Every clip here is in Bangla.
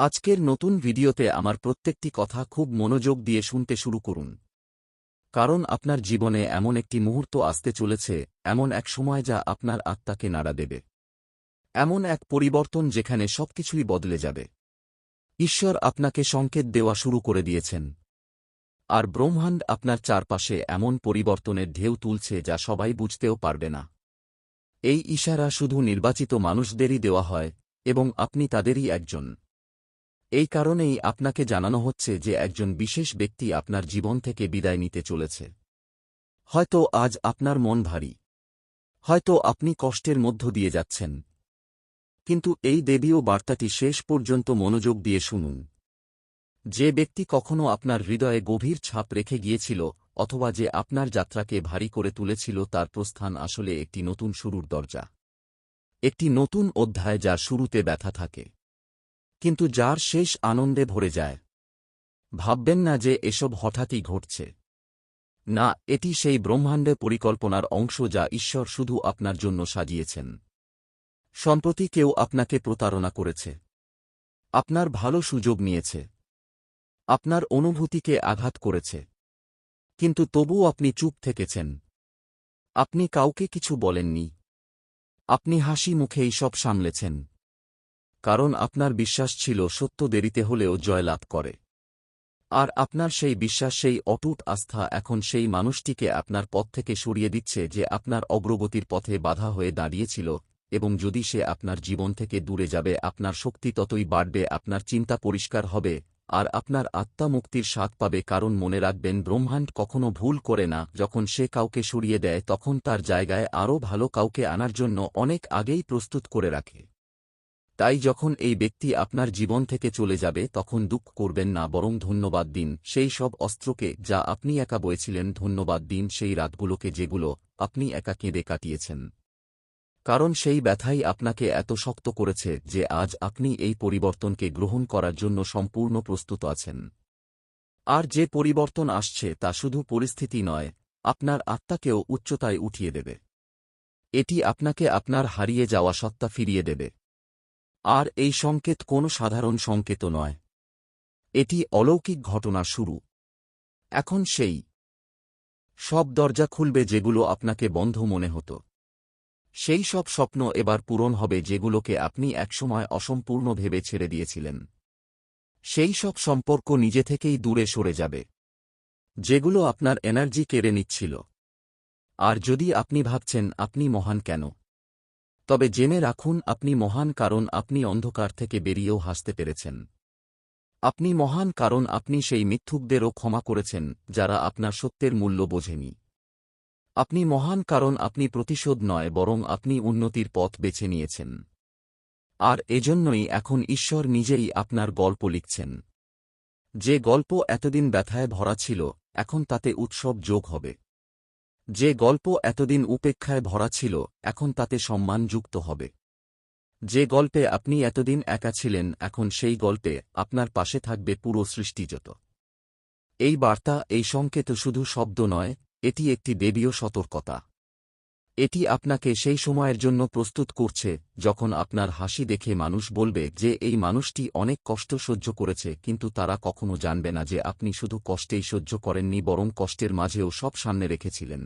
আজকের নতুন ভিডিওতে আমার প্রত্যেকটি কথা খুব মনোযোগ দিয়ে শুনতে শুরু করুন। কারণ আপনার জীবনে এমন একটি মুহূর্ত আসতে চলেছে, এমন এক সময় যা আপনার আত্মাকে নাড়া দেবে। এমন এক পরিবর্তন যেখানে সবকিছুই বদলে যাবে। ঈশ্বর আপনাকে সংকেত দেওয়া শুরু করে দিয়েছেন। আর ব্রহ্মাণ্ড আপনার চারপাশে এমন পরিবর্তনের ঢেউ তুলছে যা সবাই বুঝতেও পারবে না। এই ইশারা শুধু নির্বাচিত মানুষদেরই দেওয়া হয়, এবং আপনি তাদেরই একজন। এই কারণেই আপনাকে জানানো হচ্ছে যে একজন বিশেষ ব্যক্তি আপনার জীবন থেকে বিদায় নিতে চলেছে। হয়তো আজ আপনার মন ভারী। হয়তো আপনি কষ্টের মধ্য দিয়ে যাচ্ছেন। কিন্তু এই দেবীয় বার্তাটি শেষ পর্যন্ত মনোযোগ দিয়ে শুনুন। যে ব্যক্তি কখনো আপনার হৃদয়ে গভীর ছাপ রেখে গিয়েছিল অথবা যে আপনার যাত্রাকে ভারী করে তুলেছিল তার প্রস্থান আসলে একটি নতুন শুরুর দরজা। একটি নতুন অধ্যায় যার শুরুতে ব্যথা থাকে। কিন্তু যার শেষ আনন্দে ভরে যায়। ভাববেন না যে এসব হঠাৎই ঘটছে। না, এটি সেই ব্রহ্মাণ্ডে পরিকল্পনার অংশ যা ঈশ্বর শুধু আপনার জন্য সাজিয়েছেন। সম্প্রতি কেউ আপনাকে প্রতারণা করেছে। আপনার ভালো সুযোগ নিয়েছে। আপনার অনুভূতিকে আঘাত করেছে। কিন্তু তবুও আপনি চুপ থেকেছেন। আপনি কাউকে কিছু বলেননি। আপনি হাসি মুখেই সব সামলেছেন। কারণ আপনার বিশ্বাস ছিল সত্য দেরিতে হলেও জয়লাভ করে। আর আপনার সেই বিশ্বাস, সেই অটুট আস্থা এখন সেই মানুষটিকে আপনার পথ থেকে সরিয়ে দিচ্ছে যে আপনার অগ্রগতির পথে বাধা হয়ে দাঁড়িয়েছিল এবং যদি সে আপনার জীবন থেকে দূরে যাবে, আপনার শক্তি ততই বাড়বে, আপনার চিন্তা পরিষ্কার হবে, আর আপনার আত্মা মুক্তির স্বাদ পাবে। কারণ মনে রাখবেন, ব্রহ্মাণ্ড কখনো ভুল করে না। যখন সে কাউকে সরিয়ে দেয়, তখন তার জায়গায় আরও ভালো কাউকে আনার জন্য অনেক আগেই প্রস্তুত করে রাখে। তাই যখন এই ব্যক্তি আপনার জীবন থেকে চলে যাবে, তখন দুঃখ করবেন না, বরং ধন্যবাদ দিন। সেই সব অস্ত্রকে যা আপনি একা বয়েছিলেন, ধন্যবাদ দিন সেই রাতগুলোকে যেগুলো আপনি একা কেঁদে কাটিয়েছেন। কারণ সেই ব্যথাই আপনাকে এত শক্ত করেছে যে আজ আপনি এই পরিবর্তনকে গ্রহণ করার জন্য সম্পূর্ণ প্রস্তুত আছেন। আর যে পরিবর্তন আসছে, তা শুধু পরিস্থিতি নয়, আপনার আত্মাকেও উচ্চতায় উঠিয়ে দেবে। এটি আপনাকে আপনার হারিয়ে যাওয়া সত্তা ফিরিয়ে দেবে। আর এই সংকেত কোনো সাধারণ সংকেত নয়। এটি অলৌকিক ঘটনা শুরু। এখন সেই সব দরজা খুলবে যেগুলো আপনাকে বন্ধ মনে হতো। সেই সব স্বপ্ন এবার পূরণ হবে যেগুলোকে আপনি একসময় অসম্পূর্ণ ভেবে ছেড়ে দিয়েছিলেন। সেই সব সম্পর্ক নিজে থেকেই দূরে সরে যাবে। যেগুলো আপনার এনার্জি কেড়ে নিচ্ছিল। আর যদি আপনি ভাবছেন, আপনি মহান কেন? তবে জেনে রাখুন, আপনি মহান কারণ আপনি অন্ধকার থেকে বেরিয়েও হাসতে পেরেছেন। আপনি মহান কারণ আপনি সেই মিথ্যুকদেরও ক্ষমা করেছেন, যারা আপনার সত্যের মূল্য বোঝেনি। আপনি মহান কারণ আপনি প্রতিশোধ নয়, বরং আপনি উন্নতির পথ বেছে নিয়েছেন। আর এজন্যই এখন ঈশ্বর নিজেই আপনার গল্প লিখছেন। যে গল্প এতদিন ব্যথায় ভরা ছিল, এখন তাতে উৎসব যোগ হবে। যে গল্প এতদিন উপেক্ষায় ভরা ছিল, এখন তাতে সম্মান যুক্ত হবে। যে গল্পে আপনি এতদিন একা ছিলেন, এখন সেই গল্পে আপনার পাশে থাকবে পুরো সৃষ্টিজত এই বার্তা, এই সংকেত শুধু শব্দ নয়, এটি একটি দেবীয় সতর্কতা। এটি আপনাকে সেই সময়ের জন্য প্রস্তুত করছে, যখন আপনার হাসি দেখে মানুষ বলবে যে এই মানুষটি অনেক কষ্ট সহ্য করেছে, কিন্তু তারা কখনো জানবে না যে আপনি শুধু কষ্টেই সহ্য করেননি, বরং কষ্টের মাঝেও সব সামনে রেখেছিলেন।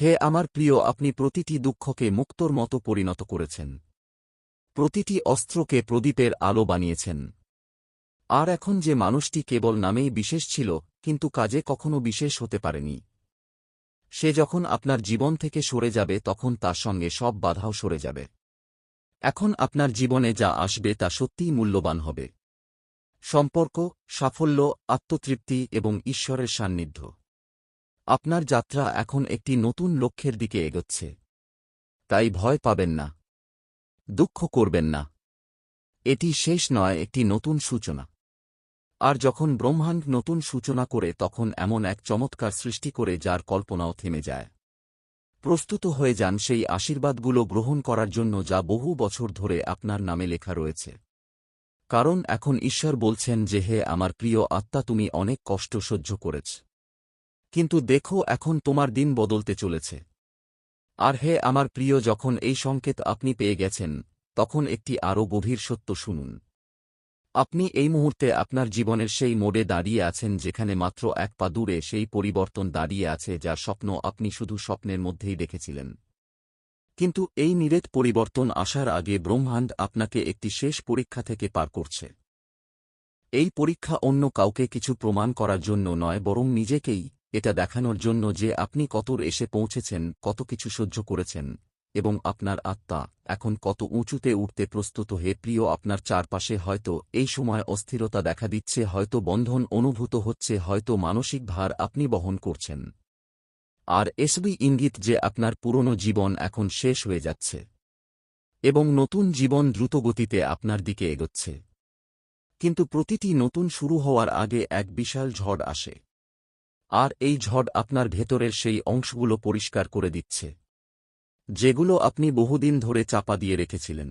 হে আমার প্রিয়, আপনি প্রতিটি দুঃখকে মুক্তর মতো পরিণত করেছেন। প্রতিটি অস্ত্রকে প্রদীপের আলো বানিয়েছেন। আর এখন যে মানুষটি কেবল নামেই বিশেষ ছিল, কিন্তু কাজে কখনো বিশেষ হতে পারেনি। সে যখন আপনার জীবন থেকে সরে যাবে, তখন তার সঙ্গে সব বাধাও সরে যাবে। এখন আপনার জীবনে যা আসবে, তা সত্যিই মূল্যবান হবে। সম্পর্ক, সাফল্য, আত্মতৃপ্তি এবং ঈশ্বরের সান্নিধ্য। আপনার যাত্রা এখন একটি নতুন লক্ষ্যের দিকে এগোচ্ছে। তাই ভয় পাবেন না। দুঃখ করবেন না। এটি শেষ নয়, একটি নতুন সূচনা। আর যখন ব্রহ্মাণ্ড নতুন সূচনা করে, তখন এমন এক চমৎকার সৃষ্টি করে যার কল্পনাও থেমে যায়। প্রস্তুত হয়ে যান সেই আশীর্বাদগুলো গ্রহণ করার জন্য যা বহু বছর ধরে আপনার নামে লেখা রয়েছে। কারণ এখন ঈশ্বর বলছেন যে, হে আমার প্রিয় আত্মা, তুমি অনেক কষ্ট সহ্য করেছ। কিন্তু দেখো এখন তোমার দিন বদলতে চলেছে। আর হে আমার প্রিয়, যখন এই সংকেত আপনি পেয়ে গেছেন, তখন একটি আরও গভীর সত্য শুনুন। আপনি এই মুহূর্তে আপনার জীবনের সেই মোড়ে দাঁড়িয়ে আছেন যেখানে মাত্র এক পা দূরে সেই পরিবর্তন দাঁড়িয়ে আছে যার স্বপ্ন আপনি শুধু স্বপ্নের মধ্যেই দেখেছিলেন। কিন্তু এই নিরেট পরিবর্তন আসার আগে ব্রহ্মাণ্ড আপনাকে একটি শেষ পরীক্ষা থেকে পার করছে। এই পরীক্ষা অন্য কাউকে কিছু প্রমাণ করার জন্য নয়, বরং নিজেকেই এটা দেখানোর জন্য যে আপনি কতর এসে পৌঁছেছেন, কত কিছু সহ্য করেছেন, এবং আপনার আত্মা এখন কত উঁচুতে উঠতে প্রস্তুত। হে প্রিয়, আপনার চারপাশে হয়তো এই সময় অস্থিরতা দেখা দিচ্ছে, হয়তো বন্ধন অনুভূত হচ্ছে, হয়তো মানসিক ভার আপনি বহন করছেন। আর এসবি ইঙ্গিত যে আপনার পুরনো জীবন এখন শেষ হয়ে যাচ্ছে, এবং নতুন জীবন দ্রুতগতিতে আপনার দিকে এগোচ্ছে। কিন্তু প্রতিটি নতুন শুরু হওয়ার আগে এক বিশাল ঝড় আসে। আর এই ঝড় আপনার ভেতরের সেই অংশগুলো পরিষ্কার করে দিচ্ছে, যেগুলো আপনি বহুদিন ধরে চাপা দিয়ে রেখেছিলেন।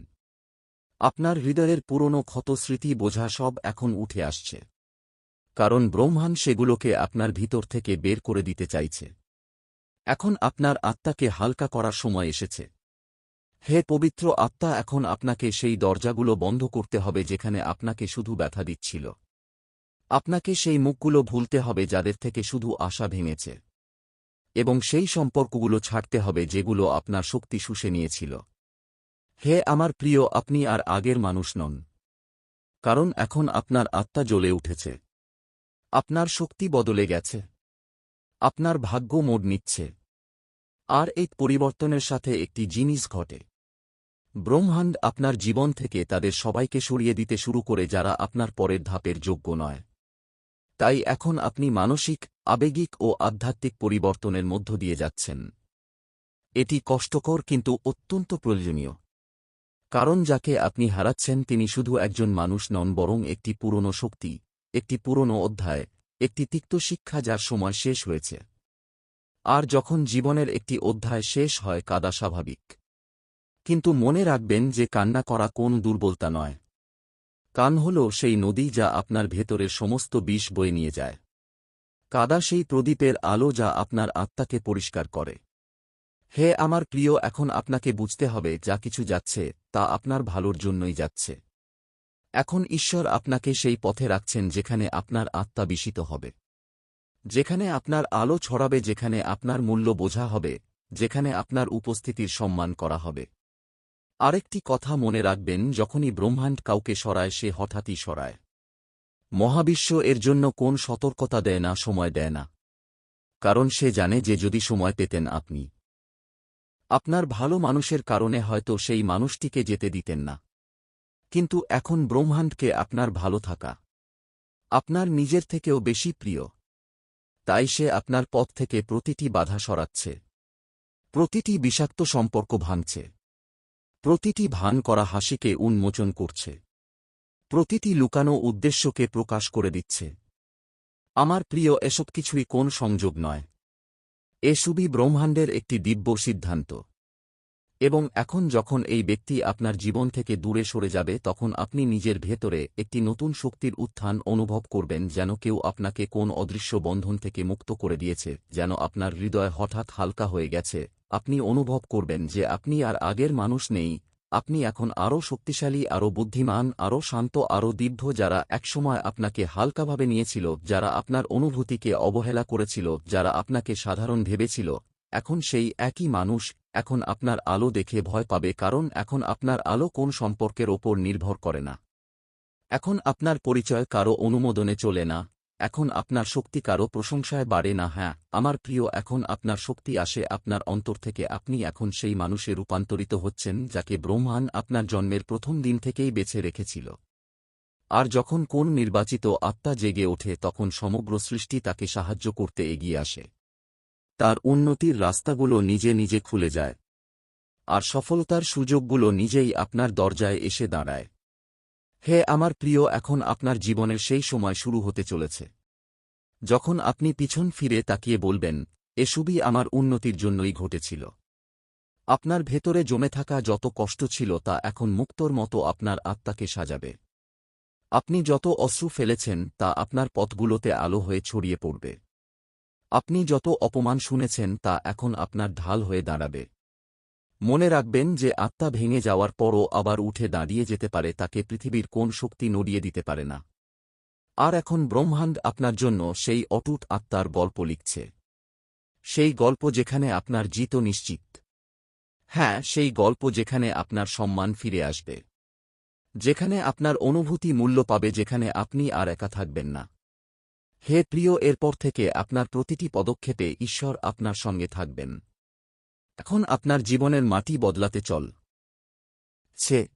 আপনার হৃদয়ের পুরনো ক্ষত স্মৃতি বোঝা সব এখন উঠে আসছে, কারণ ব্রহ্মাণ্ড সেগুলোকে আপনার ভিতর থেকে বের করে দিতে চাইছে। এখন আপনার আত্মাকে হালকা করার সময় এসেছে। হে পবিত্র আত্মা, এখন আপনাকে সেই দরজাগুলো বন্ধ করতে হবে যেখানে আপনাকে শুধু ব্যথা দিচ্ছিল। আপনাকে সেই মুখগুলো ভুলতে হবে যাদের থেকে শুধু আশা ভেঙেছে। এবং সেই সম্পর্কগুলো ছাড়তে হবে যেগুলো আপনার শক্তি শুষে নিয়েছিল। হে আমার প্রিয়, আপনি আর আগের মানুষ নন। কারণ এখন আপনার আত্মা জ্বলে উঠেছে। আপনার শক্তি বদলে গেছে। আপনার ভাগ্য মোড় নিচ্ছে। আর এই পরিবর্তনের সাথে একটি জিনিস ঘটে। ব্রহ্মাণ্ড আপনার জীবন থেকে তাদের সবাইকে সরিয়ে দিতে শুরু করে যারা আপনার পরের ধাপের যোগ্য নয়। তাই এখন আপনি মানসিক, আবেগিক ও আধ্যাত্মিক পরিবর্তনের মধ্য দিয়ে যাচ্ছেন। এটি কষ্টকর কিন্তু অত্যন্ত প্রয়োজনীয়। কারণ যাকে আপনি হারাচ্ছেন তিনি শুধু একজন মানুষ নন বরং একটি পুরনো শক্তি, একটি পুরনো অধ্যায়, একটি তিক্ত শিক্ষা যার সময় শেষ হয়েছে। আর যখন জীবনের একটি অধ্যায় শেষ হয় কাদা স্বাভাবিক। কিন্তু মনে রাখবেন যে কান্না করা কোন দুর্বলতা নয়। কান হল সেই নদী যা আপনার ভেতরের সমস্ত বিষ বয়ে নিয়ে যায়। কাদা সেই প্রদীপের আলো যা আপনার আত্মাকে পরিষ্কার করে। হে আমার প্রিয়, এখন আপনাকে বুঝতে হবে যা কিছু যাচ্ছে, তা আপনার ভালোর জন্যই যাচ্ছে। এখন ঈশ্বর আপনাকে সেই পথে রাখছেন যেখানে আপনার আত্মা বিষিত হবে। যেখানে আপনার আলো ছড়াবে, যেখানে আপনার মূল্য বোঝা হবে, যেখানে আপনার উপস্থিতির সম্মান করা হবে। আরেকটি কথা মনে রাখবেন, যখনই ব্রহ্মাণ্ড কাউকে সরায়, সে হঠাৎই সরায়। মহাবিশ্ব এর জন্য কোন সতর্কতা দেয় না, সময় দেয় না। কারণ সে জানে যে যদি সময় পেতেন আপনি। আপনার ভালো মানুষের কারণে হয়তো সেই মানুষটিকে যেতে দিতেন না। কিন্তু এখন ব্রহ্মাণ্ডকে আপনার ভালো থাকা। আপনার নিজের থেকেও বেশি প্রিয়। তাই সে আপনার পথ থেকে প্রতিটি বাধা সরাচ্ছে। প্রতিটি বিষাক্ত সম্পর্ক ভাঙছে। প্রতিটি ভান করা হাসিকে উন্মোচন করছে। প্রতিটি লুকানো উদ্দেশ্যকে প্রকাশ করে দিচ্ছে। আমার প্রিয়, এসব কিছুই কোন সংযোগ নয়। এ সুবি ব্রহ্মাণ্ডের একটি দিব্য সিদ্ধান্ত। এবং এখন যখন এই ব্যক্তি আপনার জীবন থেকে দূরে সরে যাবে, তখন আপনি নিজের ভেতরে একটি নতুন শক্তির উত্থান অনুভব করবেন যেন কেউ আপনাকে কোন অদৃশ্য বন্ধন থেকে মুক্ত করে দিয়েছে, যেন আপনার হৃদয় হঠাৎ হালকা হয়ে গেছে। আপনি অনুভব করবেন যে আপনি আর আগের মানুষ নেই। আপনি এখন আরও শক্তিশালী, আরও বুদ্ধিমান, আরও শান্ত, আরও দীর্ঘ যারা একসময় আপনাকে হালকাভাবে নিয়েছিল, যারা আপনার অনুভূতিকে অবহেলা করেছিল, যারা আপনাকে সাধারণ ভেবেছিল। এখন সেই একই মানুষ এখন আপনার আলো দেখে ভয় পাবে কারণ এখন আপনার আলো কোন সম্পর্কের ওপর নির্ভর করে না। এখন আপনার পরিচয় কারও অনুমোদনে চলে না। এখন আপনার শক্তি কারও প্রশংসায় বাড়ে না হ্যাঁ আমার প্রিয়, এখন আপনার শক্তি আসে আপনার অন্তর থেকে, আপনি এখন সেই মানুষে রূপান্তরিত হচ্ছেন যাকে ব্রহ্মাণ আপনার জন্মের প্রথম দিন থেকেই বেছে রেখেছিল। আর যখন কোন নির্বাচিত আত্মা জেগে ওঠে, তখন সমগ্র সৃষ্টি তাকে সাহায্য করতে এগিয়ে আসে। তার উন্নতির রাস্তাগুলো নিজে নিজে খুলে যায়। আর সফলতার সুযোগগুলো নিজেই আপনার দরজায় এসে দাঁড়ায়। হে আমার প্রিয়, এখন আপনার জীবনের সেই সময় শুরু হতে চলেছে। যখন আপনি পিছন ফিরে তাকিয়ে বলবেন এসবই আমার উন্নতির জন্যই ঘটেছিল। আপনার ভেতরে জমে থাকা যত কষ্ট ছিল তা এখন মুক্তর মতো আপনার আত্মাকে সাজাবে। আপনি যত অশ্রু ফেলেছেন তা আপনার পথগুলোতে আলো হয়ে ছড়িয়ে পড়বে। আপনি যত অপমান শুনেছেন তা এখন আপনার ঢাল হয়ে দাঁড়াবে। মনে রাখবেন যে আত্মা ভেঙে যাওয়ার পরও আবার উঠে দাঁড়িয়ে যেতে পারে, তাকে পৃথিবীর কোন শক্তি নড়িয়ে দিতে পারে না। আর এখন ব্রহ্মাণ্ড আপনার জন্য সেই অটুট আত্মার গল্প লিখছে। সেই গল্প যেখানে আপনার জিত নিশ্চিত। হ্যাঁ সেই গল্প যেখানে আপনার সম্মান ফিরে আসবে। যেখানে আপনার অনুভূতি মূল্য পাবে, যেখানে আপনি আর একা থাকবেন না। হে প্রিয়, এরপর থেকে আপনার প্রতিটি পদক্ষেপে ঈশ্বর আপনার সঙ্গে থাকবেন। এখন আপনার জীবনের মাটি বদলাতে চল। ছে।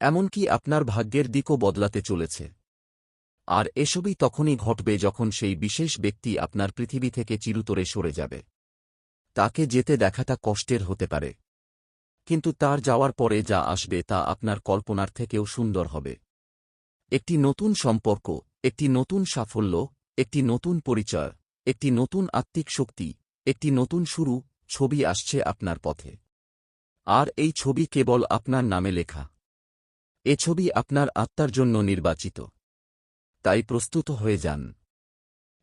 এমনকি আপনার ভাগ্যের দিকও বদলাতে চলেছে। আর এসবই তখনই ঘটবে যখন সেই বিশেষ ব্যক্তি আপনার পৃথিবী থেকে চিরুতরে সরে যাবে। তাকে যেতে দেখাটা কষ্টের হতে পারে। কিন্তু তার যাওয়ার পরে যা আসবে তা আপনার কল্পনার থেকেও সুন্দর হবে। একটি নতুন সম্পর্ক, একটি নতুন সাফল্য, একটি নতুন পরিচয়, একটি নতুন আত্মিক শক্তি, একটি নতুন শুরু ছবি আসছে আপনার পথে। আর এই ছবি কেবল আপনার নামে লেখা। এ ছবি আপনার আত্মার জন্য নির্বাচিত। তাই প্রস্তুত হয়ে যান।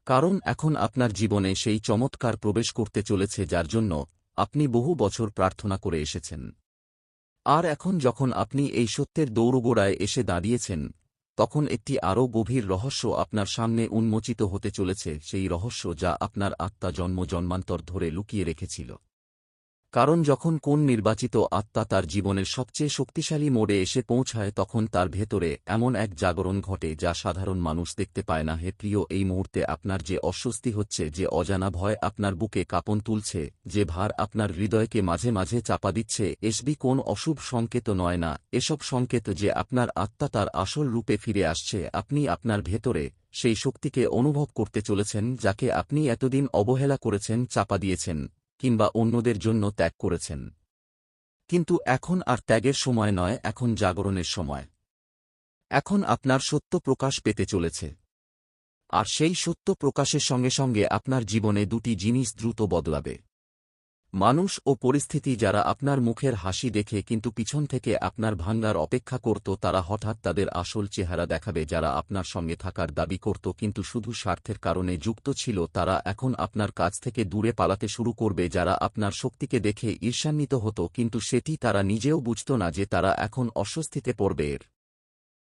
কারণ এখন আপনার জীবনে সেই চমৎকার প্রবেশ করতে চলেছে যার জন্য আপনি বহু বছর প্রার্থনা করে এসেছেন। আর এখন যখন আপনি এই সত্যের দৌড়গোড়ায় এসে দাঁড়িয়েছেন তখন একটি আরও গভীর রহস্য আপনার সামনে উন্মোচিত হতে চলেছে, সেই রহস্য যা আপনার আত্মা জন্ম জন্মান্তর ধরে লুকিয়ে রেখেছিল। কারণ যখন কোন নির্বাচিত আত্মা তার জীবনের সবচেয়ে শক্তিশালী মোড়ে এসে পৌঁছায় তখন তার ভেতরে এমন এক জাগরণ ঘটে যা সাধারণ মানুষ দেখতে পায় না, হে প্রিয়, এই মুহূর্তে আপনার যে অস্বস্তি হচ্ছে, যে অজানা ভয় আপনার বুকে কাঁপন তুলছে, যে ভার আপনার হৃদয়কে মাঝে মাঝে চাপা দিচ্ছে, এসবি কোন অশুভ সংকেত নয় না, এসব সংকেত যে আপনার আত্মা তার আসল রূপে ফিরে আসছে, আপনি আপনার ভেতরে সেই শক্তিকে অনুভব করতে চলেছেন, যাকে আপনি এতদিন অবহেলা করেছেন, চাপা দিয়েছেন। কিংবা অন্যদের জন্য ত্যাগ করেছেন। কিন্তু এখন আর ত্যাগের সময় নয়, এখন জাগরণের সময়। এখন আপনার সত্য প্রকাশ পেতে চলেছে। আর সেই সত্য প্রকাশের সঙ্গে সঙ্গে আপনার জীবনে দুটি জিনিস দ্রুত বদলাবে। মানুষ ও পরিস্থিতি যারা আপনার মুখের হাসি দেখে কিন্তু পিছন থেকে আপনার ভাঙ্গার অপেক্ষা করত, তারা হঠাৎ তাদের আসল চেহারা দেখাবে যারা আপনার সঙ্গে থাকার দাবি করত, কিন্তু শুধু স্বার্থের কারণে যুক্ত ছিল, তারা এখন আপনার কাছ থেকে দূরে পালাতে শুরু করবে যারা আপনার শক্তিকে দেখে ঈর্ষান্বিত হতো, কিন্তু সেটি তারা নিজেও বুঝত না যে তারা এখন অস্বস্তিতে পড়বে। এর